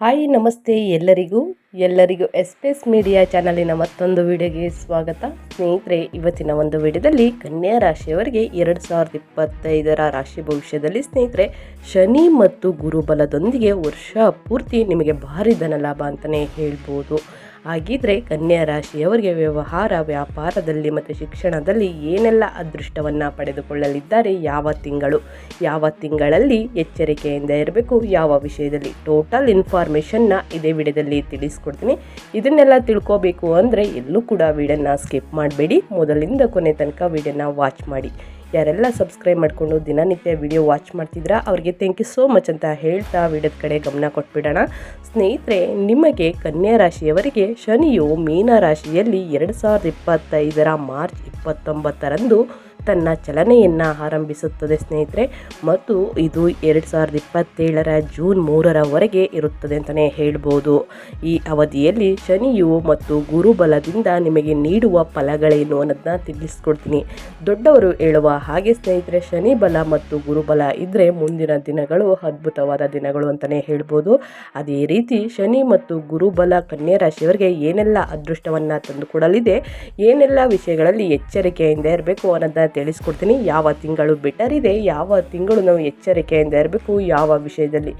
Hi, ನಮಸ್ತೆ ಎಲ್ಲರಿಗೂ. ಎಲ್ಲರಿಗೂ ಎಸ್ಪೆಸ್ ಮೀಡಿಯಾ ಚಾನಲಿನ ಮತ್ತೊಂದು ವಿಡಿಯೋಗೆ ಸ್ವಾಗತ. ಸ್ನೇಹಿತರೆ, ಇವತ್ತಿನ ಒಂದು ವಿಡಿಯೋದಲ್ಲಿ ಕನ್ಯಾ ರಾಶಿಯವರಿಗೆ ಎರಡು ಸಾವಿರದ ಇಪ್ಪತ್ತೈದರ ರಾಶಿ ಭವಿಷ್ಯದಲ್ಲಿ ಸ್ನೇಹಿತರೆ, ಶನಿ ಮತ್ತು ಗುರುಬಲದೊಂದಿಗೆ ವರ್ಷ ಪೂರ್ತಿ ನಿಮಗೆ ಭಾರಿ ಧನ ಲಾಭ ಅಂತಲೇ ಹೇಳ್ಬೋದು. ಹಾಗಿದ್ರೆ ಕನ್ಯಾ ರಾಶಿಯವರಿಗೆ ವ್ಯವಹಾರ, ವ್ಯಾಪಾರದಲ್ಲಿ ಮತ್ತು ಶಿಕ್ಷಣದಲ್ಲಿ ಏನೆಲ್ಲ ಅದೃಷ್ಟವನ್ನು ಪಡೆದುಕೊಳ್ಳಲಿದ್ದಾರೆ ಯಾವ ತಿಂಗಳು? ಯಾವ ತಿಂಗಳಲ್ಲಿ ಎಚ್ಚರಿಕೆಯಿಂದ ಇರಬೇಕು? ಯಾವ ವಿಷಯದಲ್ಲಿ ಟೋಟಲ್ ಇನ್ಫಾರ್ಮೇಷನ್ನ ಇದೇ ವಿಡಿಯೋದಲ್ಲಿ ತಿಳಿಸ್ಕೊಡ್ತೀನಿ. ಇದನ್ನೆಲ್ಲ ತಿಳ್ಕೋಬೇಕು ಅಂದರೆ ಎಲ್ಲೂ ಕೂಡ ವಿಡಿಯೋನ ಸ್ಕಿಪ್ ಮಾಡಬೇಡಿ. ಮೊದಲಿಂದ ಕೊನೆ ತನಕ ವಿಡಿಯೋನ ವಾಚ್ ಮಾಡಿ. ಯಾರೆಲ್ಲ ಸಬ್ಸ್ಕ್ರೈಬ್ ಮಾಡಿಕೊಂಡು ದಿನನಿತ್ಯ ವಿಡಿಯೋ ವಾಚ್ ಮಾಡ್ತಿದ್ರಾ ಅವ್ರಿಗೆ ಥ್ಯಾಂಕ್ ಯು ಸೋ ಮಚ್ ಅಂತ ಹೇಳ್ತಾ ವಿಡಿಯೋದ ಕಡೆ ಗಮನ ಕೊಟ್ಬಿಡೋಣ. ಸ್ನೇಹಿತರೆ, ನಿಮಗೆ ಕನ್ಯಾ ರಾಶಿಯವರಿಗೆ ಶನಿಯು ಮೀನ ರಾಶಿಯಲ್ಲಿ ಎರಡು ಸಾವಿರದ ಇಪ್ಪತ್ತೈದರ ಮಾರ್ಚ್ ಇಪ್ಪತ್ತೊಂಬತ್ತರಂದು ತನ್ನ ಚಲನೆಯನ್ನು ಆರಂಭಿಸುತ್ತದೆ, ಸ್ನೇಹಿತರೆ. ಮತ್ತು ಇದು ಎರಡು ಸಾವಿರದ ಇಪ್ಪತ್ತೇಳರ ಜೂನ್ ಮೂರರವರೆಗೆ ಇರುತ್ತದೆ ಅಂತಲೇ ಹೇಳ್ಬೋದು. ಈ ಅವಧಿಯಲ್ಲಿ ಶನಿಯು ಮತ್ತು ಗುರುಬಲದಿಂದ ನಿಮಗೆ ನೀಡುವ ಫಲಗಳೇನು ಅನ್ನೋದನ್ನ ತಿಳಿಸ್ಕೊಡ್ತೀನಿ. ದೊಡ್ಡವರು ಹೇಳುವ ಹಾಗೆ, ಸ್ನೇಹಿತರೆ, ಶನಿ ಬಲ ಮತ್ತು ಗುರುಬಲ ಇದ್ದರೆ ಮುಂದಿನ ದಿನಗಳು ಅದ್ಭುತವಾದ ದಿನಗಳು ಅಂತಲೇ ಹೇಳ್ಬೋದು. ಅದೇ ರೀತಿ ಶನಿ ಮತ್ತು ಗುರುಬಲ ಕನ್ಯಾ ರಾಶಿಯವರಿಗೆ ಏನೆಲ್ಲ ಅದೃಷ್ಟವನ್ನು ತಂದುಕೊಡಲಿದೆ, ಏನೆಲ್ಲ ವಿಷಯಗಳಲ್ಲಿ ಎಚ್ಚರಿಕೆಯಿಂದ ಇರಬೇಕು ಅನ್ನೋದನ್ನ ತಿಳಿಸ್ಕೊಡ್ತೀನಿ. ಯಾವ ತಿಂಗಳು ಬೆಟರ್ ಇದೆ, ಯಾವ ತಿಂಗಳು ನಾವು ಎಚ್ಚರಿಕೆಯಿಂದ ಇರಬೇಕು, ಯಾವ ವಿಷಯದಲ್ಲಿ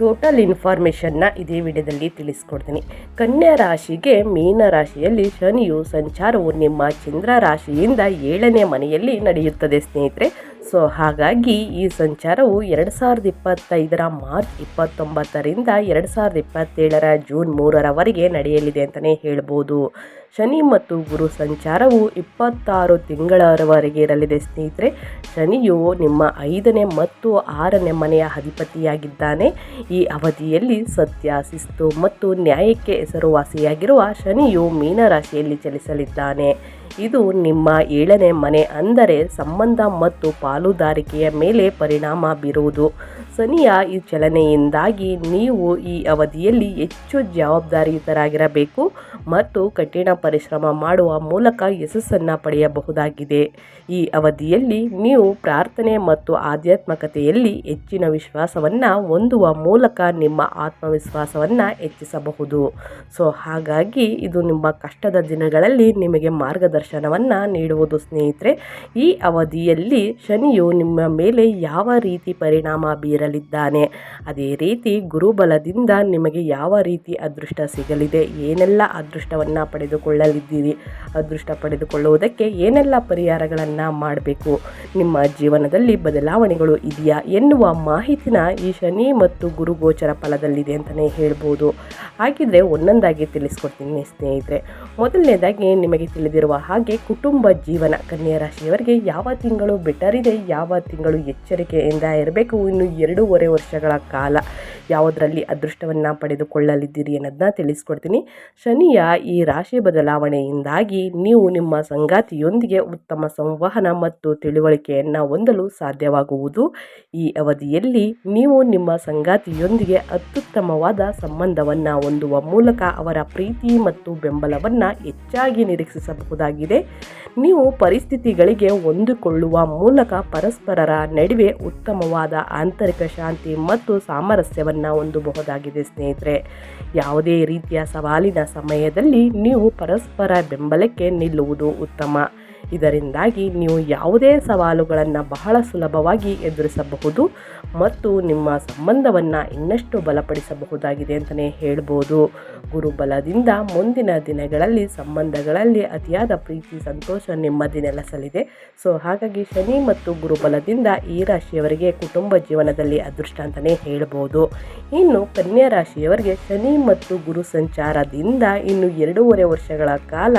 ಟೋಟಲ್ ಇನ್ಫಾರ್ಮೇಷನ್ನ ಇದೇ ವಿಡಿಯೋದಲ್ಲಿ ತಿಳಿಸ್ಕೊಡ್ತೀನಿ. ಕನ್ಯಾ ರಾಶಿಗೆ ಮೀನ ರಾಶಿಯಲ್ಲಿ ಶನಿಯು ಸಂಚಾರವು ನಿಮ್ಮ ಚಂದ್ರ ರಾಶಿಯಿಂದ ಏಳನೇ ಮನೆಯಲ್ಲಿ ನಡೆಯುತ್ತದೆ ಸ್ನೇಹಿತರೆ. ಸೊ ಹಾಗಾಗಿ ಈ ಸಂಚಾರವು ಎರಡು ಸಾವಿರದ ಇಪ್ಪತ್ತೈದರ ಮಾರ್ಚ್ ಇಪ್ಪತ್ತೊಂಬತ್ತರಿಂದ ಎರಡು ಸಾವಿರದ ಇಪ್ಪತ್ತೇಳರ ಜೂನ್ ಮೂರರವರೆಗೆ ನಡೆಯಲಿದೆ ಅಂತಲೇ ಹೇಳ್ಬೋದು. ಶನಿ ಮತ್ತು ಗುರು ಸಂಚಾರವು ಇಪ್ಪತ್ತಾರು ತಿಂಗಳವರೆಗೆ ಇರಲಿದೆ. ಸ್ನೇಹಿತರೆ, ಶನಿಯು ನಿಮ್ಮ ಐದನೇ ಮತ್ತು ಆರನೇ ಮನೆಯ ಅಧಿಪತಿಯಾಗಿದ್ದಾನೆ. ಈ ಅವಧಿಯಲ್ಲಿ ಸತ್ಯ, ಶಿಸ್ತು ಮತ್ತು ನ್ಯಾಯಕ್ಕೆ ಹೆಸರುವಾಸಿಯಾಗಿರುವ ಶನಿಯು ಮೀನರಾಶಿಯಲ್ಲಿ ಚಲಿಸಲಿದ್ದಾನೆ. ಇದು ನಿಮ್ಮ ಏಳನೇ ಮನೆ ಅಂದರೆ ಸಂಬಂಧ ಮತ್ತು ಪಾಲುದಾರಿಕೆಯ ಮೇಲೆ ಪರಿಣಾಮ ಬೀರುವುದು. ಶನಿಯ ಈ ಚಲನೆಯಿಂದಾಗಿ ನೀವು ಈ ಅವಧಿಯಲ್ಲಿ ಹೆಚ್ಚು ಜವಾಬ್ದಾರಿಯುತರಾಗಿರಬೇಕು ಮತ್ತು ಕಠಿಣ ಪರಿಶ್ರಮ ಮಾಡುವ ಮೂಲಕ ಯಶಸ್ಸನ್ನು ಪಡೆಯಬಹುದಾಗಿದೆ. ಈ ಅವಧಿಯಲ್ಲಿ ನೀವು ಪ್ರಾರ್ಥನೆ ಮತ್ತು ಆಧ್ಯಾತ್ಮಿಕತೆಯಲ್ಲಿ ಹೆಚ್ಚಿನ ವಿಶ್ವಾಸವನ್ನು ಹೊಂದುವ ಮೂಲಕ ನಿಮ್ಮ ಆತ್ಮವಿಶ್ವಾಸವನ್ನು ಹೆಚ್ಚಿಸಬಹುದು. ಸೊ, ಹಾಗಾಗಿ ಇದು ನಿಮ್ಮ ಕಷ್ಟದ ದಿನಗಳಲ್ಲಿ ನಿಮಗೆ ಮಾರ್ಗದರ್ಶನವನ್ನು ನೀಡುವುದು ಸ್ನೇಹಿತರೆ, ಈ ಅವಧಿಯಲ್ಲಿ ಶನಿಯು ನಿಮ್ಮ ಮೇಲೆ ಯಾವ ರೀತಿ ಪರಿಣಾಮ ಬೀರಲಿದ್ದಾನೆ, ಅದೇ ರೀತಿ ಗುರುಬಲದಿಂದ ನಿಮಗೆ ಯಾವ ರೀತಿ ಅದೃಷ್ಟ ಸಿಗಲಿದೆ, ಏನೆಲ್ಲ ಅದೃಷ್ಟವನ್ನು ಪಡೆದುಕೊಳ್ಳಲಿದ್ದೀರಿ. ಅದೃಷ್ಟ ಪಡೆದುಕೊಳ್ಳುವುದಕ್ಕೆ ಏನೆಲ್ಲ ಪರಿಹಾರಗಳನ್ನು ಮಾಡಬೇಕು? ನಿಮ್ಮ ಜೀವನದಲ್ಲಿ ಬದಲಾವಣೆಗಳು ಇದೆಯಾ ಎನ್ನುವ ಮಾಹಿತಿನ ಈ ಶನಿ ಮತ್ತು ಗುರು ಗೋಚರ ಫಲದಲ್ಲಿದೆ ಅಂತಲೇ ಹೇಳ್ಬೋದು. ಹಾಗಿದ್ರೆ ಒಂದೊಂದಾಗಿ ತಿಳಿಸ್ಕೊಡ್ತೀನಿ ಸ್ನೇಹಿತರೆ. ಮೊದಲನೇದಾಗಿ ನಿಮಗೆ ತಿಳಿದಿರುವ ಹಾಗೆ ಕುಟುಂಬ ಜೀವನ ಕನ್ಯಾ ರಾಶಿಯವರಿಗೆ ಯಾವ ತಿಂಗಳು ಬೆಟರ್ ಇದೆ ಯಾವ ತಿಂಗಳು ಎಚ್ಚರಿಕೆಯಿಂದ ಇರಬೇಕು, ಇನ್ನು ಎರಡೂವರೆ ವರ್ಷಗಳ ಕಾಲ ಯಾವುದರಲ್ಲಿ ಅದೃಷ್ಟವನ್ನು ಪಡೆದುಕೊಳ್ಳಲಿದ್ದೀರಿ ಅನ್ನೋದನ್ನ ತಿಳಿಸ್ಕೊಡ್ತೀನಿ. ಶನಿಯ ಈ ರಾಶಿ ಬದಲಾವಣೆಯಿಂದಾಗಿ ನೀವು ನಿಮ್ಮ ಸಂಗಾತಿಯೊಂದಿಗೆ ಉತ್ತಮ ಸಂವಹನ ಮತ್ತು ತಿಳುವಳಿಕೆಯನ್ನು ಹೊಂದಲು ಸಾಧ್ಯವಾಗುವುದು. ಈ ಅವಧಿಯಲ್ಲಿ ನೀವು ನಿಮ್ಮ ಸಂಗಾತಿಯೊಂದಿಗೆ ಅತ್ಯುತ್ತಮವಾದ ಸಂಬಂಧವನ್ನು ಹೊಂದುವ ಮೂಲಕ ಅವರ ಪ್ರೀತಿ ಮತ್ತು ಬೆಂಬಲವನ್ನು ಹೆಚ್ಚಾಗಿ ನಿರೀಕ್ಷಿಸಬಹುದಾಗಿದೆ. ನೀವು ಪರಿಸ್ಥಿತಿಗಳಿಗೆ ಹೊಂದಿಕೊಳ್ಳುವ ಮೂಲಕ ಪರಸ್ಪರರ ನಡುವೆ ಉತ್ತಮವಾದ ಆಂತರಿಕ ಶಾಂತಿ ಮತ್ತು ಸಾಮರಸ್ಯವನ್ನು ಹೊಂದಬಹುದಾಗಿದೆ ಸ್ನೇಹಿತರೆ. ಯಾವುದೇ ರೀತಿಯ ಸವಾಲಿನ ಸಮಯದಲ್ಲಿ ನೀವು ಪರಸ್ಪರ ಬೆಂಬಲಕ್ಕೆ ನಿಲ್ಲುವುದು ಉತ್ತಮ. ಇದರಿಂದಾಗಿ ನೀವು ಯಾವುದೇ ಸವಾಲುಗಳನ್ನು ಬಹಳ ಸುಲಭವಾಗಿ ಎದುರಿಸಬಹುದು ಮತ್ತು ನಿಮ್ಮ ಸಂಬಂಧವನ್ನು ಇನ್ನಷ್ಟು ಬಲಪಡಿಸಬಹುದಾಗಿದೆ ಅಂತಲೇ ಹೇಳ್ಬೋದು. ಗುರುಬಲದಿಂದ ಮುಂದಿನ ದಿನಗಳಲ್ಲಿ ಸಂಬಂಧಗಳಲ್ಲಿ ಅತಿಯಾದ ಪ್ರೀತಿ, ಸಂತೋಷ ನೆಮ್ಮದಿ ನೆಲೆಸಲಿದೆ. ಸೊ, ಹಾಗಾಗಿ ಶನಿ ಮತ್ತು ಗುರುಬಲದಿಂದ ಈ ರಾಶಿಯವರಿಗೆ ಕುಟುಂಬ ಜೀವನದಲ್ಲಿ ಅದೃಷ್ಟ ಅಂತಲೇ ಹೇಳ್ಬೋದು. ಇನ್ನು ಕನ್ಯಾ ರಾಶಿಯವರಿಗೆ ಶನಿ ಮತ್ತು ಗುರು ಸಂಚಾರದಿಂದ ಇನ್ನು ಎರಡೂವರೆ ವರ್ಷಗಳ ಕಾಲ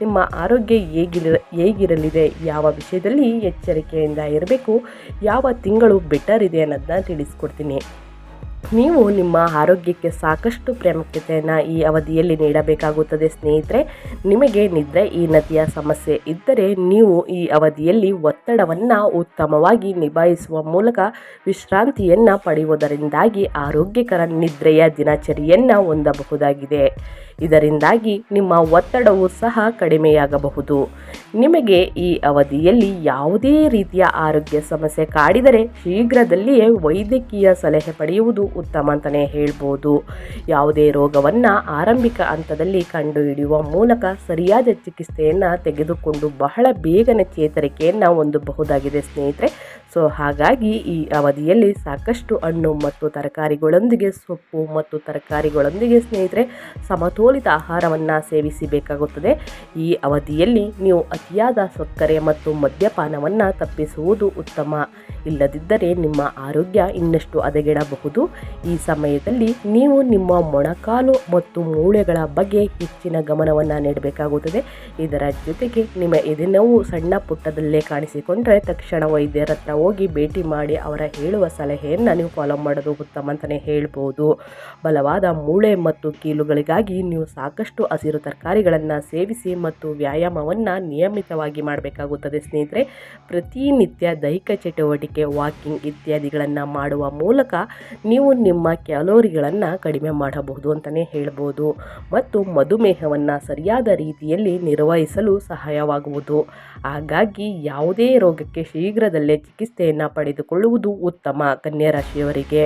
ನಿಮ್ಮ ಆರೋಗ್ಯ ಹೇಗಿರ ಹೇಗಿರಲಿದೆ ಯಾವ ವಿಷಯದಲ್ಲಿ ಎಚ್ಚರಿಕೆಯಿಂದ ಇರಬೇಕು ಯಾವ ತಿಂಗಳು ಬೆಟರ್ ಇದೆ ಅನ್ನೋದನ್ನ ತಿಳಿಸ್ಕೊಡ್ತೀನಿ. ನೀವು ನಿಮ್ಮ ಆರೋಗ್ಯಕ್ಕೆ ಸಾಕಷ್ಟು ಪ್ರಾಮುಖ್ಯತೆಯನ್ನು ಈ ಅವಧಿಯಲ್ಲಿ ನೀಡಬೇಕಾಗುತ್ತದೆ ಸ್ನೇಹಿತರೆ. ನಿಮಗೆ ನಿದ್ರೆ ಈ ನದಿಯ ಸಮಸ್ಯೆ ಇದ್ದರೆ ನೀವು ಈ ಅವಧಿಯಲ್ಲಿ ಒತ್ತಡವನ್ನು ಉತ್ತಮವಾಗಿ ನಿಭಾಯಿಸುವ ಮೂಲಕ ವಿಶ್ರಾಂತಿಯನ್ನು ಪಡೆಯುವುದರಿಂದಾಗಿ ಆರೋಗ್ಯಕರ ನಿದ್ರೆಯ ದಿನಚರಿಯನ್ನು ಹೊಂದಬಹುದಾಗಿದೆ. ಇದರಿಂದಾಗಿ ನಿಮ್ಮ ಒತ್ತಡವು ಸಹ ಕಡಿಮೆಯಾಗಬಹುದು. ನಿಮಗೆ ಈ ಅವಧಿಯಲ್ಲಿ ಯಾವುದೇ ರೀತಿಯ ಆರೋಗ್ಯ ಸಮಸ್ಯೆ ಕಾಡಿದರೆ ಶೀಘ್ರದಲ್ಲಿಯೇ ವೈದ್ಯಕೀಯ ಸಲಹೆ ಪಡೆಯುವುದು ಉತ್ತಮ ಅಂತಲೇ ಹೇಳ್ಬೋದು. ಯಾವುದೇ ರೋಗವನ್ನು ಆರಂಭಿಕ ಹಂತದಲ್ಲಿ ಕಂಡುಹಿಡಿಯುವ ಮೂಲಕ ಸರಿಯಾದ ಚಿಕಿತ್ಸೆಯನ್ನು ತೆಗೆದುಕೊಂಡು ಬಹಳ ಬೇಗನೆ ಚೇತರಿಕೆಯನ್ನು ಹೊಂದಬಹುದಾಗಿದೆ ಸ್ನೇಹಿತರೆ. ಸೊ ಹಾಗಾಗಿ ಈ ಅವಧಿಯಲ್ಲಿ ಸಾಕಷ್ಟು ಹಣ್ಣು ಮತ್ತು ತರಕಾರಿಗಳೊಂದಿಗೆ, ಸೊಪ್ಪು ಮತ್ತು ತರಕಾರಿಗಳೊಂದಿಗೆ ಸ್ನೇಹಿತರೆ, ಸಮತೋಲಿತ ಆಹಾರವನ್ನು ಸೇವಿಸಬೇಕಾಗುತ್ತದೆ. ಈ ಅವಧಿಯಲ್ಲಿ ನೀವು ಅತಿಯಾದ ಸಕ್ಕರೆ ಮತ್ತು ಮದ್ಯಪಾನವನ್ನು ತಪ್ಪಿಸುವುದು ಉತ್ತಮ. ಇಲ್ಲದಿದ್ದರೆ ನಿಮ್ಮ ಆರೋಗ್ಯ ಇನ್ನಷ್ಟು ಹದಗೆಡಬಹುದು. ಈ ಸಮಯದಲ್ಲಿ ನೀವು ನಿಮ್ಮ ಮೊಣಕಾಲು ಮತ್ತು ಮೂಳೆಗಳ ಬಗ್ಗೆ ಹೆಚ್ಚಿನ ಗಮನವನ್ನು ನೀಡಬೇಕಾಗುತ್ತದೆ. ಇದರ ಜೊತೆಗೆ ನಿಮ್ಮ ಎದೆನೋವು ಸಣ್ಣ ಪುಟ್ಟದಲ್ಲೇ ಕಾಣಿಸಿಕೊಂಡರೆ ತಕ್ಷಣ ವೈದ್ಯರ ಹೋಗಿ ಭೇಟಿ ಮಾಡಿ ಅವರ ಹೇಳುವ ಸಲಹೆಯನ್ನು ನೀವು ಫಾಲೋ ಮಾಡೋದು ಉತ್ತಮ ಅಂತಲೇ ಹೇಳ್ಬೋದು. ಬಲವಾದ ಮೂಳೆ ಮತ್ತು ಕೀಲುಗಳಿಗಾಗಿ ನೀವು ಸಾಕಷ್ಟು ಹಸಿರು ತರಕಾರಿಗಳನ್ನು ಸೇವಿಸಿ ಮತ್ತು ವ್ಯಾಯಾಮವನ್ನು ನಿಯಮಿತವಾಗಿ ಮಾಡಬೇಕಾಗುತ್ತದೆ ಸ್ನೇಹಿತರೆ. ಪ್ರತಿನಿತ್ಯ ದೈಹಿಕ ಚಟುವಟಿಕೆ, ವಾಕಿಂಗ್ ಇತ್ಯಾದಿಗಳನ್ನು ಮಾಡುವ ಮೂಲಕ ನೀವು ನಿಮ್ಮ ಕ್ಯಾಲೋರಿಗಳನ್ನು ಕಡಿಮೆ ಮಾಡಬಹುದು ಅಂತಲೇ ಹೇಳ್ಬೋದು. ಮತ್ತು ಮಧುಮೇಹವನ್ನು ಸರಿಯಾದ ರೀತಿಯಲ್ಲಿ ನಿರ್ವಹಿಸಲು ಸಹಾಯವಾಗುವುದು. ಹಾಗಾಗಿ ಯಾವುದೇ ರೋಗಕ್ಕೆ ಶೀಘ್ರದಲ್ಲೇ ಚಿಕಿತ್ಸೆಯನ್ನು ಪಡೆದುಕೊಳ್ಳುವುದು ಉತ್ತಮ ರಾಶಿಯವರಿಗೆ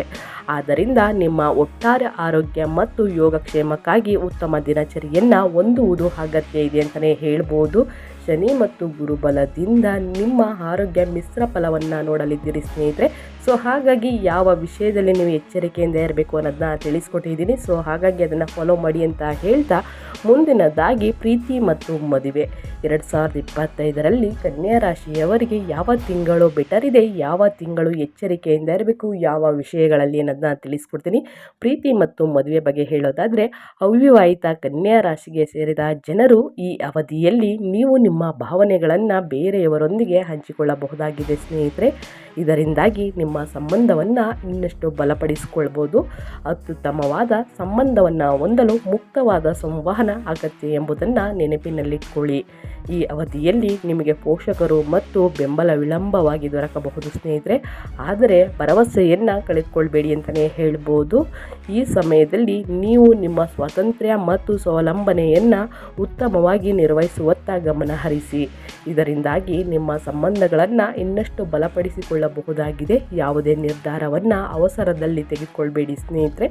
ಆದ್ದರಿಂದ ನಿಮ್ಮ ಒಟ್ಟಾರೆ ಆರೋಗ್ಯ ಮತ್ತು ಯೋಗಕ್ಷೇಮಕ್ಕಾಗಿ ಉತ್ತಮ ದಿನಚರಿಯನ್ನು ಹೊಂದುವುದು ಅಗತ್ಯ ಇದೆ ಅಂತಲೇ ಹೇಳ್ಬೋದು. ಶನಿ ಮತ್ತು ಗುರುಬಲದಿಂದ ನಿಮ್ಮ ಆರೋಗ್ಯ ಮಿಶ್ರ ಫಲವನ್ನು ನೋಡಲಿದ್ದೀರಿ ಸ್ನೇಹಿತರೆ. ಸೊ ಹಾಗಾಗಿ ಯಾವ ವಿಷಯದಲ್ಲಿ ನೀವು ಎಚ್ಚರಿಕೆಯಿಂದ ಇರಬೇಕು ಅನ್ನೋದನ್ನ ತಿಳಿಸ್ಕೊಟ್ಟಿದ್ದೀನಿ. ಸೊ ಹಾಗಾಗಿ ಅದನ್ನು ಫಾಲೋ ಮಾಡಿ ಅಂತ ಹೇಳ್ತಾ ಮುಂದಿನದಾಗಿ ಪ್ರೀತಿ ಮತ್ತು ಮದುವೆ. ಎರಡು ಸಾವಿರದ ಇಪ್ಪತ್ತೈದರಲ್ಲಿ ಕನ್ಯಾ ರಾಶಿಯವರಿಗೆ ಯಾವ ತಿಂಗಳು ಬೆಟರ್ ಇದೆ? ಯಾವ ತಿಂಗಳು ಎಚ್ಚರಿಕೆಯಿಂದ ಇರಬೇಕು? ಯಾವ ವಿಷಯಗಳಲ್ಲಿ ಅನ್ನೋದನ್ನ ತಿಳಿಸ್ಕೊಡ್ತೀನಿ. ಪ್ರೀತಿ ಮತ್ತು ಮದುವೆ ಬಗ್ಗೆ ಹೇಳೋದಾದರೆ, ಅವಿವಾಹಿತ ಕನ್ಯಾ ರಾಶಿಗೆ ಸೇರಿದ ಜನರು ಈ ಅವಧಿಯಲ್ಲಿ ನೀವು ನಿಮ್ಮ ಭಾವನೆಗಳನ್ನು ಬೇರೆಯವರೊಂದಿಗೆ ಹಂಚಿಕೊಳ್ಳಬಹುದಾಗಿದೆ ಸ್ನೇಹಿತರೆ. ಇದರಿಂದಾಗಿ ನಿಮ್ಮ ಸಂಬಂಧವನ್ನು ಇನ್ನಷ್ಟು ಬಲಪಡಿಸಿಕೊಳ್ಬೋದು. ಅತ್ಯುತ್ತಮವಾದ ಸಂಬಂಧವನ್ನು ಹೊಂದಲು ಮುಕ್ತವಾದ ಸಂವಹನ ಅಗತ್ಯ ಎಂಬುದನ್ನು ನೆನಪಿನಲ್ಲಿಟ್ಕೊಳ್ಳಿ ಈ ಅವಧಿಯಲ್ಲಿ ನಿಮಗೆ ಪೋಷಕರು ಮತ್ತು ಬೆಂಬಲ ವಿಳಂಬವಾಗಿ ದೊರಕಬಹುದು ಸ್ನೇಹಿತರೆ. ಆದರೆ ಭರವಸೆಯನ್ನು ಕಳೆದುಕೊಳ್ಬೇಡಿ ಅಂತಲೇ ಹೇಳ್ಬೋದು. ಈ ಸಮಯದಲ್ಲಿ ನೀವು ನಿಮ್ಮ ಸ್ವಾತಂತ್ರ್ಯ ಮತ್ತು ಸ್ವಾವಲಂಬನೆಯನ್ನು ಉತ್ತಮವಾಗಿ ನಿರ್ವಹಿಸುವತ್ತ ಗಮನ ಹರಿಸಿ. ಇದರಿಂದಾಗಿ ನಿಮ್ಮ ಸಂಬಂಧಗಳನ್ನು ಇನ್ನಷ್ಟು ಬಲಪಡಿಸಿಕೊಳ್ಳಬಹುದಾಗಿದೆ ಯಾವುದೇ ನಿರ್ಧಾರವನ್ನು ಅವಸರದಲ್ಲಿ ತೆಗೆದುಕೊಳ್ಬೇಡಿ ಸ್ನೇಹಿತರೆ.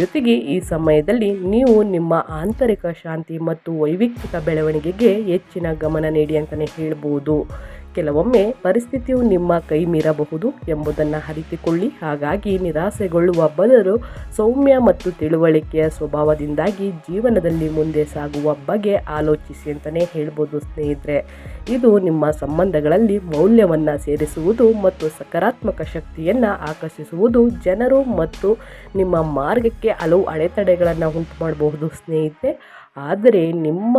ಜೊತೆಗೆ ಈ ಸಮಯದಲ್ಲಿ ನೀವು ನಿಮ್ಮ ಆಂತರಿಕ ಶಾಂತಿ ಮತ್ತು ವೈಯಕ್ತಿಕ ಬೆಳವಣಿಗೆಗೆ ಹೆಚ್ಚಿನ ಗಮನ ನೀಡಿ ಅಂತಲೇ ಹೇಳ್ಬೋದು. ಕೆಲವೊಮ್ಮೆ ಪರಿಸ್ಥಿತಿಯು ನಿಮ್ಮ ಕೈ ಮೀರಬಹುದು ಎಂಬುದನ್ನು ಅರಿತುಕೊಳ್ಳಿ. ಹಾಗಾಗಿ ನಿರಾಸೆಗೊಳ್ಳುವ ಬದಲು ಸೌಮ್ಯ ಮತ್ತು ತಿಳುವಳಿಕೆಯ ಸ್ವಭಾವದಿಂದಾಗಿ ಜೀವನದಲ್ಲಿ ಮುಂದೆ ಸಾಗುವ ಬಗ್ಗೆ ಆಲೋಚಿಸಿ ಅಂತಲೇ ಹೇಳ್ಬೋದು ಸ್ನೇಹಿತರೆ. ಇದು ನಿಮ್ಮ ಸಂಬಂಧಗಳಲ್ಲಿ ಮೌಲ್ಯವನ್ನು ಸೇರಿಸುವುದು ಮತ್ತು ಸಕಾರಾತ್ಮಕ ಶಕ್ತಿಯನ್ನು ಆಕರ್ಷಿಸುವುದು ಜನರು ಮತ್ತು ನಿಮ್ಮ ಮಾರ್ಗಕ್ಕೆ ಹಲವು ಅಡೆತಡೆಗಳನ್ನು ಉಂಟು ಮಾಡಬಹುದು ಸ್ನೇಹಿತರೆ. ಆದರೆ ನಿಮ್ಮ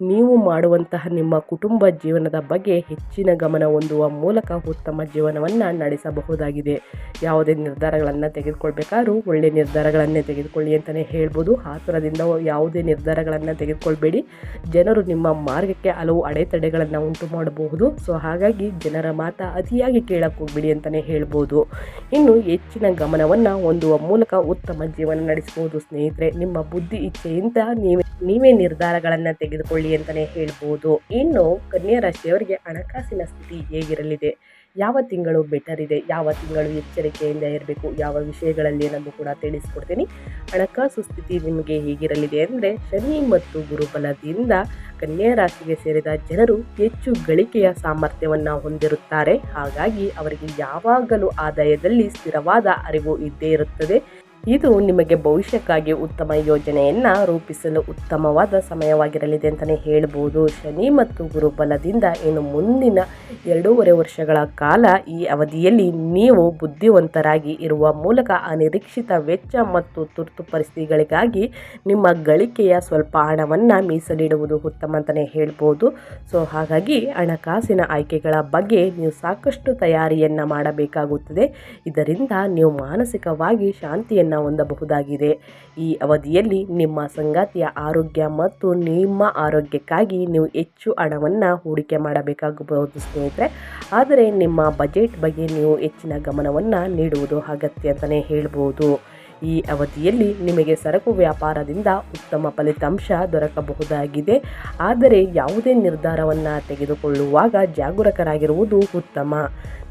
ನೀವು ಮಾಡುವಂತಹ ನಿಮ್ಮ ಕುಟುಂಬ ಜೀವನದ ಬಗ್ಗೆ ಹೆಚ್ಚಿನ ಗಮನ ಹೊಂದುವ ಮೂಲಕ ಉತ್ತಮ ಜೀವನವನ್ನು ನಡೆಸಬಹುದಾಗಿದೆ. ಯಾವುದೇ ನಿರ್ಧಾರಗಳನ್ನು ತೆಗೆದುಕೊಳ್ಬೇಕಾದ್ರೂ ಒಳ್ಳೆಯ ನಿರ್ಧಾರಗಳನ್ನೇ ತೆಗೆದುಕೊಳ್ಳಿ ಅಂತಲೇ ಹೇಳ್ಬೋದು. ಆತರದಿಂದ ಯಾವುದೇ ನಿರ್ಧಾರಗಳನ್ನು ತೆಗೆದುಕೊಳ್ಬೇಡಿ. ಜನರು ನಿಮ್ಮ ಮಾರ್ಗಕ್ಕೆ ಹಲವು ಅಡೆತಡೆಗಳನ್ನು ಉಂಟು ಮಾಡಬಹುದು. ಸೊ, ಹಾಗಾಗಿ ಜನರ ಮಾತ ಅತಿಯಾಗಿ ಕೇಳಕ್ಕೆ ಹೋಗ್ಬಿಡಿ ಅಂತಲೇ ಹೇಳ್ಬೋದು. ಇನ್ನು ಹೆಚ್ಚಿನ ಗಮನವನ್ನು ಹೊಂದುವ ಮೂಲಕ ಉತ್ತಮ ಜೀವನ ನಡೆಸಬಹುದು. ಸ್ನೇಹಿತರೆ, ನಿಮ್ಮ ಬುದ್ಧಿ, ಇಚ್ಛೆಯಿಂದ ನೀವೇ ನೀವೇ ನಿರ್ಧಾರಗಳನ್ನು ತೆಗೆದುಕೊಳ್ಳಿ. ಅಂತಲೇ ಹೇಳ್ಬೋದು. ಇನ್ನು ಕನ್ಯಾ ರಾಶಿಯವರಿಗೆ ಹಣಕಾಸಿನ ಸ್ಥಿತಿ ಹೇಗಿರಲಿದೆ? ಯಾವ ತಿಂಗಳು ಬೆಟರ್ ಇದೆ? ಯಾವ ತಿಂಗಳು ಎಚ್ಚರಿಕೆಯಿಂದ ಇರಬೇಕು? ಯಾವ ವಿಷಯಗಳಲ್ಲಿ ನಾನು ಕೂಡ ತಿಳಿಸ್ಕೊಡ್ತೀನಿ. ಹಣಕಾಸು ಸ್ಥಿತಿ ನಿಮಗೆ ಹೇಗಿರಲಿದೆ ಅಂದರೆ ಶನಿ ಮತ್ತು ಗುರುಬಲದಿಂದ ಕನ್ಯಾ ರಾಶಿಗೆ ಸೇರಿದ ಜನರು ಹೆಚ್ಚು ಗಳಿಕೆಯ ಸಾಮರ್ಥ್ಯವನ್ನು ಹೊಂದಿರುತ್ತಾರೆ. ಹಾಗಾಗಿ ಅವರಿಗೆ ಯಾವಾಗಲೂ ಆದಾಯದಲ್ಲಿ ಸ್ಥಿರವಾದ ಅರಿವು ಇದ್ದೇ ಇರುತ್ತದೆ. ಇದು ನಿಮಗೆ ಭವಿಷ್ಯಕ್ಕಾಗಿ ಉತ್ತಮ ಯೋಜನೆಯನ್ನು ರೂಪಿಸಲು ಉತ್ತಮವಾದ ಸಮಯವಾಗಿರಲಿದೆ ಅಂತಲೇ ಹೇಳ್ಬೋದು. ಶನಿ ಮತ್ತು ಗುರುಬಲದಿಂದ ಇನ್ನು ಮುಂದಿನ ಎರಡೂವರೆ ವರ್ಷಗಳ ಕಾಲ ಈ ಅವಧಿಯಲ್ಲಿ ನೀವು ಬುದ್ಧಿವಂತರಾಗಿ ಇರುವ ಮೂಲಕ ಅನಿರೀಕ್ಷಿತ ವೆಚ್ಚ ಮತ್ತು ತುರ್ತು ಪರಿಸ್ಥಿತಿಗಳಿಗಾಗಿ ನಿಮ್ಮ ಗಳಿಕೆಯ ಸ್ವಲ್ಪ ಹಣವನ್ನು ಮೀಸಲಿಡುವುದು ಉತ್ತಮ ಅಂತಲೇ ಹೇಳ್ಬೋದು. ಸೊ, ಹಾಗಾಗಿ ಹಣಕಾಸಿನ ಆಯ್ಕೆಗಳ ಬಗ್ಗೆ ನೀವು ಸಾಕಷ್ಟು ತಯಾರಿಯನ್ನು ಮಾಡಬೇಕಾಗುತ್ತದೆ. ಇದರಿಂದ ನೀವು ಮಾನಸಿಕವಾಗಿ ಶಾಂತಿಯನ್ನು ಹೊಂದಬಹುದಾಗಿದೆ. ಈ ಅವಧಿಯಲ್ಲಿ ನಿಮ್ಮ ಸಂಗಾತಿಯ ಆರೋಗ್ಯ ಮತ್ತು ನಿಮ್ಮ ಆರೋಗ್ಯಕ್ಕಾಗಿ ನೀವು ಹೆಚ್ಚು ಹಣವನ್ನು ಹೂಡಿಕೆ ಮಾಡಬೇಕಾಗಬಹುದು ಸ್ನೇಹಿತರೆ. ಆದರೆ ನಿಮ್ಮ ಬಜೆಟ್ ಬಗ್ಗೆ ನೀವು ಹೆಚ್ಚಿನ ಗಮನವನ್ನು ನೀಡುವುದು ಅಗತ್ಯ ಅಂತಲೇ ಹೇಳ್ಬೋದು. ಈ ಅವಧಿಯಲ್ಲಿ ನಿಮಗೆ ಸರಕು ವ್ಯಾಪಾರದಿಂದ ಉತ್ತಮ ಫಲಿತಾಂಶ ದೊರಕಬಹುದಾಗಿದೆ. ಆದರೆ ಯಾವುದೇ ನಿರ್ಧಾರವನ್ನು ತೆಗೆದುಕೊಳ್ಳುವಾಗ ಜಾಗರೂಕರಾಗಿರುವುದು ಉತ್ತಮ.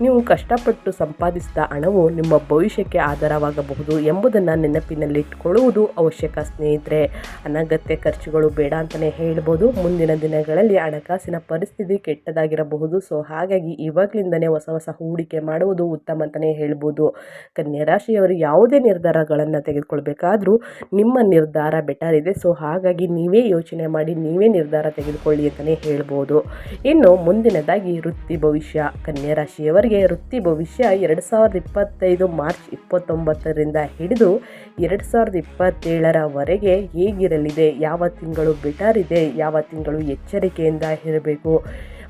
ನೀವು ಕಷ್ಟಪಟ್ಟು ಸಂಪಾದಿಸಿದ ಹಣವು ನಿಮ್ಮ ಭವಿಷ್ಯಕ್ಕೆ ಆಧಾರವಾಗಬಹುದು ಎಂಬುದನ್ನು ನೆನಪಿನಲ್ಲಿಟ್ಟುಕೊಳ್ಳುವುದು ಅವಶ್ಯಕ ಸ್ನೇಹಿತರೆ. ಅನಗತ್ಯ ಖರ್ಚುಗಳು ಬೇಡ ಅಂತಲೇ ಹೇಳ್ಬೋದು. ಮುಂದಿನ ದಿನಗಳಲ್ಲಿ ಹಣಕಾಸಿನ ಪರಿಸ್ಥಿತಿ ಕೆಟ್ಟದಾಗಿರಬಹುದು. ಸೊ ಹಾಗಾಗಿ ಇವಾಗಲಿಂದನೇ ಹೊಸ ಹೊಸ ಹೂಡಿಕೆ ಮಾಡುವುದು ಉತ್ತಮ ಅಂತಲೇ ಹೇಳ್ಬೋದು. ಕನ್ಯಾ ರಾಶಿಯವರು ಯಾವುದೇ ನಿರ್ಧಾರಗಳನ್ನು ತೆಗೆದುಕೊಳ್ಬೇಕಾದ್ರೂ ನಿಮ್ಮ ನಿರ್ಧಾರ ಬೆಟರ್ ಇದೆ. ಸೊ ಹಾಗಾಗಿ ನೀವೇ ಯೋಚನೆ ಮಾಡಿ, ನೀವೇ ನಿರ್ಧಾರ ತೆಗೆದುಕೊಳ್ಳಿ ಅಂತಲೇ ಹೇಳ್ಬೋದು. ಇನ್ನು ಮುಂದಿನದಾಗಿ ವೃತ್ತಿ ಭವಿಷ್ಯ. ಕನ್ಯಾ ರಾಶಿಯವರಿಗೆ ವೃತ್ತಿ ಭವಿಷ್ಯ ಎರಡು ಸಾವಿರದ ಇಪ್ಪತ್ತೈದು ಮಾರ್ಚ್ ಇಪ್ಪತ್ತೊಂಬತ್ತರಿಂದ ಹಿಡಿದು ಎರಡು ಸಾವಿರದ ಇಪ್ಪತ್ತೇಳರವರೆಗೆ ಹೇಗಿರಲಿದೆ? ಯಾವ ತಿಂಗಳು ಬೆಟರ್ ಇದೆ? ಯಾವ ತಿಂಗಳು ಎಚ್ಚರಿಕೆಯಿಂದ ಇರಬೇಕು?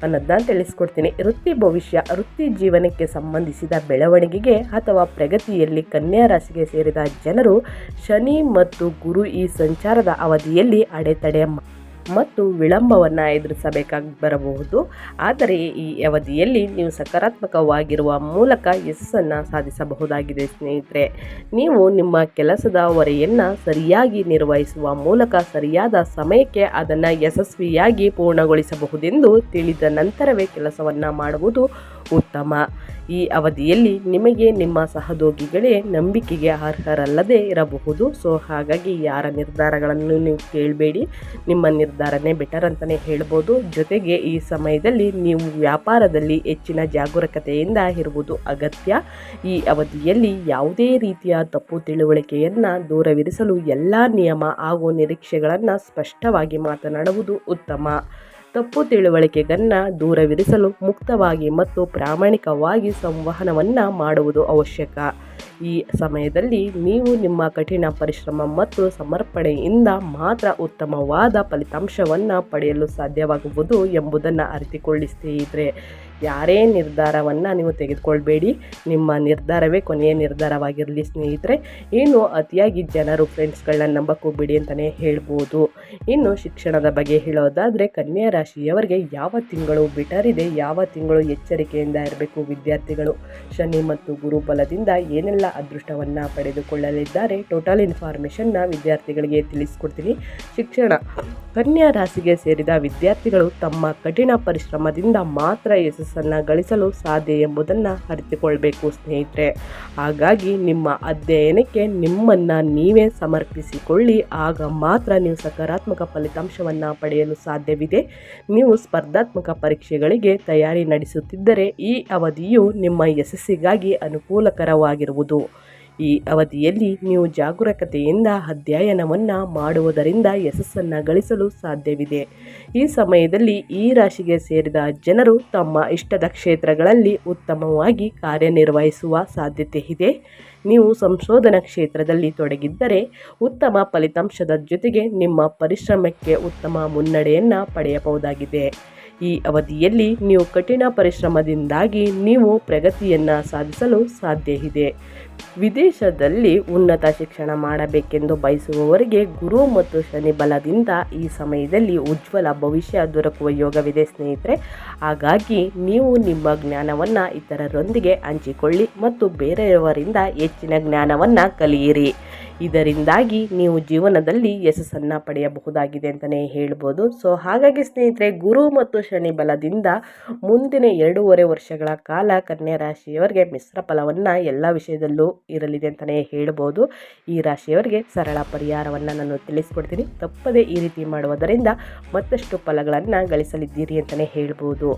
ಅನ್ನೋದನ್ನ ತಿಳಿಸ್ಕೊಡ್ತೀನಿ. ವೃತ್ತಿ ಭವಿಷ್ಯ, ವೃತ್ತಿ ಜೀವನಕ್ಕೆ ಸಂಬಂಧಿಸಿದ ಬೆಳವಣಿಗೆಗೆ ಅಥವಾ ಪ್ರಗತಿಯಲ್ಲಿ ಕನ್ಯಾ ರಾಶಿಗೆ ಸೇರಿದ ಜನರು ಶನಿ ಮತ್ತು ಗುರು ಈ ಸಂಚಾರದ ಅವಧಿಯಲ್ಲಿ ಅಡೆತಡೆ ಮತ್ತು ವಿಳಂಬವನ್ನು ಎದುರಿಸಬೇಕಾಗಿ ಬರಬಹುದು ಆದರೆ ಈ ಅವಧಿಯಲ್ಲಿ ನೀವು ಸಕಾರಾತ್ಮಕವಾಗಿರುವ ಮೂಲಕ ಯಶಸ್ಸನ್ನು ಸಾಧಿಸಬಹುದಾಗಿದೆ ಸ್ನೇಹಿತರೆ. ನೀವು ನಿಮ್ಮ ಕೆಲಸದ ಹೊರೆಯನ್ನು ಸರಿಯಾಗಿ ನಿರ್ವಹಿಸುವ ಮೂಲಕ ಸರಿಯಾದ ಸಮಯಕ್ಕೆ ಅದನ್ನು ಯಶಸ್ವಿಯಾಗಿ ಪೂರ್ಣಗೊಳಿಸಬಹುದೆಂದು ತಿಳಿದ ನಂತರವೇ ಕೆಲಸವನ್ನು ಮಾಡುವುದು ಉತ್ತಮ. ಈ ಅವಧಿಯಲ್ಲಿ ನಿಮಗೆ ನಿಮ್ಮ ಸಹೋದ್ಯೋಗಿಗಳೇ ನಂಬಿಕೆಗೆ ಅರ್ಹರಲ್ಲದೆ ಇರಬಹುದು. ಸೊ ಹಾಗಾಗಿ ಯಾರ ನಿರ್ಧಾರಗಳನ್ನು ನೀವು ಕೇಳಬೇಡಿ. ನಿಮ್ಮ ನಿರ್ಧಾರನೇ ಬೆಟರ್ ಅಂತಲೇ ಹೇಳ್ಬೋದು. ಜೊತೆಗೆ ಈ ಸಮಯದಲ್ಲಿ ನೀವು ವ್ಯಾಪಾರದಲ್ಲಿ ಹೆಚ್ಚಿನ ಜಾಗರೂಕತೆಯಿಂದ ಇರುವುದು ಅಗತ್ಯ. ಈ ಅವಧಿಯಲ್ಲಿ ಯಾವುದೇ ರೀತಿಯ ತಪ್ಪು ತಿಳುವಳಿಕೆಯನ್ನು ದೂರವಿರಿಸಲು ಎಲ್ಲ ನಿಯಮ ಹಾಗೂ ನಿರೀಕ್ಷೆಗಳನ್ನು ಸ್ಪಷ್ಟವಾಗಿ ಮಾತನಾಡುವುದು ಉತ್ತಮ. ತಪ್ಪು ತಿಳುವಳಿಕೆಗನ್ನ ದೂರವಿರಿಸಲು ಮುಕ್ತವಾಗಿ ಮತ್ತು ಪ್ರಾಮಾಣಿಕವಾಗಿ ಸಂವಹನವನ್ನು ಮಾಡುವುದು ಅವಶ್ಯಕ. ಈ ಸಮಯದಲ್ಲಿ ನೀವು ನಿಮ್ಮ ಕಠಿಣ ಪರಿಶ್ರಮ ಮತ್ತು ಸಮರ್ಪಣೆಯಿಂದ ಮಾತ್ರ ಉತ್ತಮವಾದ ಫಲಿತಾಂಶವನ್ನು ಪಡೆಯಲು ಸಾಧ್ಯವಾಗುವುದು ಎಂಬುದನ್ನು ಅರಿತುಕೊಳ್ಳಿ ಸ್ನೇಹಿತರೆ. ಯಾರೇ ನಿರ್ಧಾರವನ್ನು ನೀವು ತೆಗೆದುಕೊಳ್ಬೇಡಿ. ನಿಮ್ಮ ನಿರ್ಧಾರವೇ ಕೊನೆಯ ನಿರ್ಧಾರವಾಗಿರಲಿ ಸ್ನೇಹಿತರೆ. ಏನು ಅತಿಯಾಗಿ ಜನರು ಫ್ರೆಂಡ್ಸ್ಗಳನ್ನ ನಂಬಕ್ಕೂ ಬಿಡಿ ಅಂತಲೇ ಹೇಳ್ಬೋದು. ಇನ್ನು ಶಿಕ್ಷಣದ ಬಗ್ಗೆ ಹೇಳೋದಾದರೆ ಕನ್ಯಾ ರಾಶಿಯವರಿಗೆ ಯಾವ ತಿಂಗಳು ಬಿಟರಿದೆ ಯಾವ ತಿಂಗಳು ಎಚ್ಚರಿಕೆಯಿಂದ ಇರಬೇಕು ವಿದ್ಯಾರ್ಥಿಗಳು? ಶನಿ ಮತ್ತು ಗುರು ಬಲದಿಂದ ಏನೆಲ್ಲ ಅದೃಷ್ಟವನ್ನು ಪಡೆದುಕೊಳ್ಳಲಿದ್ದಾರೆ? ಟೋಟಲ್ ಇನ್ಫಾರ್ಮೇಷನ್ನ ವಿದ್ಯಾರ್ಥಿಗಳಿಗೆ ತಿಳಿಸ್ಕೊಡ್ತೀನಿ. ಶಿಕ್ಷಣ. ಕನ್ಯಾ ರಾಶಿಗೆ ಸೇರಿದ ವಿದ್ಯಾರ್ಥಿಗಳು ತಮ್ಮ ಕಠಿಣ ಪರಿಶ್ರಮದಿಂದ ಮಾತ್ರ ಯಶಸ್ಸನ್ನು ಗಳಿಸಲು ಸಾಧ್ಯ ಎಂಬುದನ್ನು ಅರಿತುಕೊಳ್ಬೇಕು, ಸ್ನೇಹಿತರೆ. ಹಾಗಾಗಿ ನಿಮ್ಮ ಅಧ್ಯಯನಕ್ಕೆ ನಿಮ್ಮನ್ನು ನೀವೇ ಸಮರ್ಪಿಸಿಕೊಳ್ಳಿ. ಆಗ ಮಾತ್ರ ನೀವು ಸಕಾರಾತ್ಮಕ ಫಲಿತಾಂಶವನ್ನು ಪಡೆಯಲು ಸಾಧ್ಯವಿದೆ. ನೀವು ಸ್ಪರ್ಧಾತ್ಮಕ ಪರೀಕ್ಷೆಗಳಿಗೆ ತಯಾರಿ ನಡೆಸುತ್ತಿದ್ದರೆ ಈ ಅವಧಿಯು ನಿಮ್ಮ ಯಶಸ್ಸಿಗಾಗಿ ಅನುಕೂಲಕರವಾಗಿರುವುದು. ಈ ಅವಧಿಯಲ್ಲಿ ನೀವು ಜಾಗರೂಕತೆಯಿಂದ ಅಧ್ಯಯನವನ್ನು ಮಾಡುವುದರಿಂದ ಯಶಸ್ಸನ್ನು ಗಳಿಸಲು ಸಾಧ್ಯವಿದೆ. ಈ ಸಮಯದಲ್ಲಿ ಈ ರಾಶಿಗೆ ಸೇರಿದ ಜನರು ತಮ್ಮ ಇಷ್ಟದ ಕ್ಷೇತ್ರಗಳಲ್ಲಿ ಉತ್ತಮವಾಗಿ ಕಾರ್ಯನಿರ್ವಹಿಸುವ ಸಾಧ್ಯತೆ ಇದೆ. ನೀವು ಸಂಶೋಧನಾ ಕ್ಷೇತ್ರದಲ್ಲಿ ತೊಡಗಿದ್ದರೆ ಉತ್ತಮ ಫಲಿತಾಂಶದ ಜೊತೆಗೆ ನಿಮ್ಮ ಪರಿಶ್ರಮಕ್ಕೆ ಉತ್ತಮ ಮುನ್ನಡೆಯನ್ನು ಪಡೆಯಬಹುದಾಗಿದೆ. ಈ ಅವಧಿಯಲ್ಲಿ ನೀವು ಕಠಿಣ ಪರಿಶ್ರಮದಿಂದಾಗಿ ನೀವು ಪ್ರಗತಿಯನ್ನು ಸಾಧಿಸಲು ಸಾಧ್ಯ ಇದೆ ವಿದೇಶದಲ್ಲಿ ಉನ್ನತ ಶಿಕ್ಷಣ ಮಾಡಬೇಕೆಂದು ಬಯಸುವವರಿಗೆ ಗುರು ಮತ್ತು ಶನಿ ಬಲದಿಂದ ಈ ಸಮಯದಲ್ಲಿ ಉಜ್ವಲ ಭವಿಷ್ಯ ದೊರಕುವ ಯೋಗವಿದೆ ಸ್ನೇಹಿತರೆ. ಹಾಗಾಗಿ ನೀವು ನಿಮ್ಮ ಜ್ಞಾನವನ್ನು ಇತರರೊಂದಿಗೆ ಹಂಚಿಕೊಳ್ಳಿ ಮತ್ತು ಬೇರೆಯವರಿಂದ ಹೆಚ್ಚಿನ ಜ್ಞಾನವನ್ನು ಕಲಿಯಿರಿ. ಇದರಿಂದಾಗಿ ನೀವು ಜೀವನದಲ್ಲಿ ಯಶಸ್ಸನ್ನು ಪಡೆಯಬಹುದಾಗಿದೆ ಅಂತಲೇ ಹೇಳ್ಬೋದು. ಸೊ ಹಾಗಾಗಿ ಸ್ನೇಹಿತರೆ, ಗುರು ಮತ್ತು ಶನಿ ಬಲದಿಂದ ಮುಂದಿನ ಎರಡೂವರೆ ವರ್ಷಗಳ ಕಾಲ ಕನ್ಯಾ ರಾಶಿಯವರಿಗೆ ಮಿಶ್ರ ಫಲವನ್ನು ಎಲ್ಲ ವಿಷಯದಲ್ಲೂ ಇರಲಿದೆ ಅಂತಲೇ ಹೇಳ್ಬೋದು. ಈ ರಾಶಿಯವರಿಗೆ ಸರಳ ಪರಿಹಾರವನ್ನು ನಾನು ತಿಳಿಸ್ಕೊಡ್ತೀನಿ. ತಪ್ಪದೇ ಈ ರೀತಿ ಮಾಡುವುದರಿಂದ ಮತ್ತಷ್ಟು ಫಲಗಳನ್ನು ಗಳಿಸಲಿದ್ದೀರಿ ಅಂತಲೇ ಹೇಳ್ಬೋದು.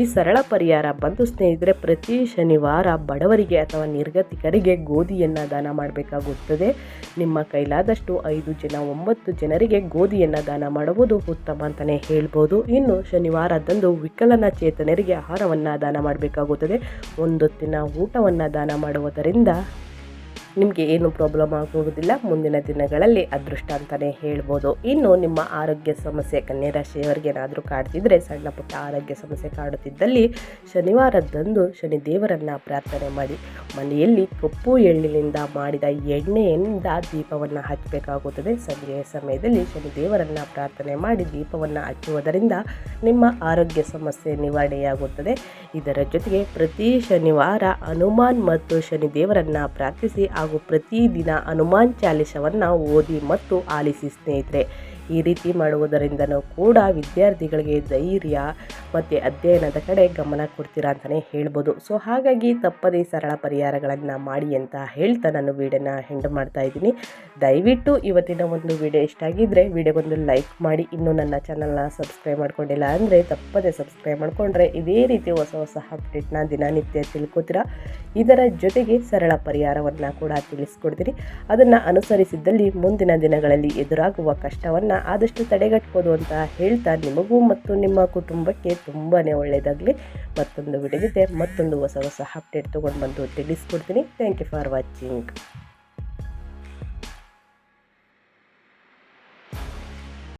ಈ ಸರಳ ಪರಿಹಾರ ಬಂದು ಸ್ನೇಹಿತರೆ, ಪ್ರತಿ ಶನಿವಾರ ಬಡವರಿಗೆ ಅಥವಾ ನಿರ್ಗತಿಕರಿಗೆ ಗೋಧಿಯನ್ನು ದಾನ ಮಾಡಬೇಕಾಗುತ್ತದೆ. ನಿಮ್ಮ ಕೈಲಾದಷ್ಟು ಐದು ಜನ ಒಂಬತ್ತು ಜನರಿಗೆ ಗೋಧಿಯನ್ನು ದಾನ ಮಾಡುವುದು ಉತ್ತಮ ಅಂತಲೇ ಹೇಳ್ಬೋದು. ಇನ್ನು ಶನಿವಾರದಂದು ವಿಕಲನಚೇತನರಿಗೆ ಆಹಾರವನ್ನು ದಾನ ಮಾಡಬೇಕಾಗುತ್ತದೆ. ಒಂದೊತ್ತಿನ ಊಟವನ್ನು ದಾನ ಮಾಡುವುದರಿಂದ ನಿಮಗೆ ಏನು ಪ್ರಾಬ್ಲಮ್ ಆಗುವುದಿಲ್ಲ ಮುಂದಿನ ದಿನಗಳಲ್ಲಿ ಅದೃಷ್ಟ ಅಂತಲೇ ಹೇಳ್ಬೋದು. ಇನ್ನು ನಿಮ್ಮ ಆರೋಗ್ಯ ಸಮಸ್ಯೆ, ಕನ್ಯಾ ರಾಶಿಯವರಿಗೆ ಏನಾದರೂ ಕಾಡ್ತಿದ್ರೆ, ಸಣ್ಣ ಪುಟ್ಟ ಆರೋಗ್ಯ ಸಮಸ್ಯೆ ಕಾಡುತ್ತಿದ್ದಲ್ಲಿ ಶನಿವಾರದಂದು ಶನಿ ದೇವರನ್ನು ಪ್ರಾರ್ಥನೆ ಮಾಡಿ. ಮನೆಯಲ್ಲಿ ಕಪ್ಪು ಎಳ್ಳಿನಿಂದ ಮಾಡಿದ ಎಣ್ಣೆಯಿಂದ ದೀಪವನ್ನು ಹಚ್ಚಬೇಕಾಗುತ್ತದೆ. ಸಂಜೆಯ ಸಮಯದಲ್ಲಿ ಶನಿ ದೇವರನ್ನು ಪ್ರಾರ್ಥನೆ ಮಾಡಿ ದೀಪವನ್ನು ಹಚ್ಚುವುದರಿಂದ ನಿಮ್ಮ ಆರೋಗ್ಯ ಸಮಸ್ಯೆ ನಿವಾರಣೆಯಾಗುತ್ತದೆ. ಇದರ ಜೊತೆಗೆ ಪ್ರತಿ ಶನಿವಾರ ಹನುಮಾನ್ ಮತ್ತು ಶನಿ ದೇವರನ್ನು ಪ್ರಾರ್ಥಿಸಿ ಹಾಗೂ ಹಾಗೂ ಪ್ರತಿದಿನ ಹನುಮಾನ್ ಚಾಲಿಸವನ್ನು ಓದಿ ಮತ್ತು ಆಲಿಸಿ ಸ್ನೇಹಿತರೆ. ಈ ರೀತಿ ಮಾಡುವುದರಿಂದನೂ ಕೂಡ ವಿದ್ಯಾರ್ಥಿಗಳಿಗೆ ಧೈರ್ಯ ಮತ್ತು ಅಧ್ಯಯನದ ಕಡೆ ಗಮನ ಕೊಡ್ತೀರಾ ಅಂತಲೇ ಹೇಳ್ಬೋದು. ಸೊ ಹಾಗಾಗಿ ತಪ್ಪದೇ ಸರಳ ಪರಿಹಾರಗಳನ್ನು ಮಾಡಿ ಅಂತ ಹೇಳ್ತಾ ನಾನು ವೀಡಿಯೋನ ಹೆಂಡ್ ಮಾಡ್ತಾ ಇದ್ದೀನಿ. ದಯವಿಟ್ಟು ಇವತ್ತಿನ ಒಂದು ವಿಡಿಯೋ ಇಷ್ಟ ಆಗಿದ್ದರೆ ವಿಡಿಯೋಗೊಂದು ಲೈಕ್ ಮಾಡಿ. ಇನ್ನೂ ನನ್ನ ಚಾನಲ್ನ ಸಬ್ಸ್ಕ್ರೈಬ್ ಮಾಡ್ಕೊಂಡಿಲ್ಲ ಅಂದರೆ ತಪ್ಪದೇ ಸಬ್ಸ್ಕ್ರೈಬ್ ಮಾಡಿಕೊಂಡ್ರೆ ಇದೇ ರೀತಿ ಹೊಸ ಹೊಸ ಅಪ್ಡೇಟ್ನ ದಿನನಿತ್ಯ ತಿಳ್ಕೊತೀರಾ? ಇದರ ಜೊತೆಗೆ ಸರಳ ಪರಿಹಾರವನ್ನು ಕೂಡ ತಿಳಿಸ್ಕೊಡ್ತೀನಿ. ಅದನ್ನು ಅನುಸರಿಸಿದ್ದಲ್ಲಿ ಮುಂದಿನ ದಿನಗಳಲ್ಲಿ ಎದುರಾಗುವ ಕಷ್ಟವನ್ನು ಆದಷ್ಟು ತಡೆಗಟ್ಬೋದು ಅಂತ ಹೇಳ್ತಾ ನಿಮಗೂ ಮತ್ತು ನಿಮ್ಮ ಕುಟುಂಬಕ್ಕೆ ತುಂಬಾ ಒಳ್ಳೆಯದಾಗಲಿ ಮತ್ತೊಂದು ವಿಡಿಯೋ ಜೊತೆ ಮತ್ತೊಂದು ಹೊಸ ಹೊಸ ಅಪ್ಡೇಟ್ ತೊಗೊಂಡು ಬಂದು ತಿಳಿಸ್ಕೊಡ್ತೀನಿ. Thank you for watching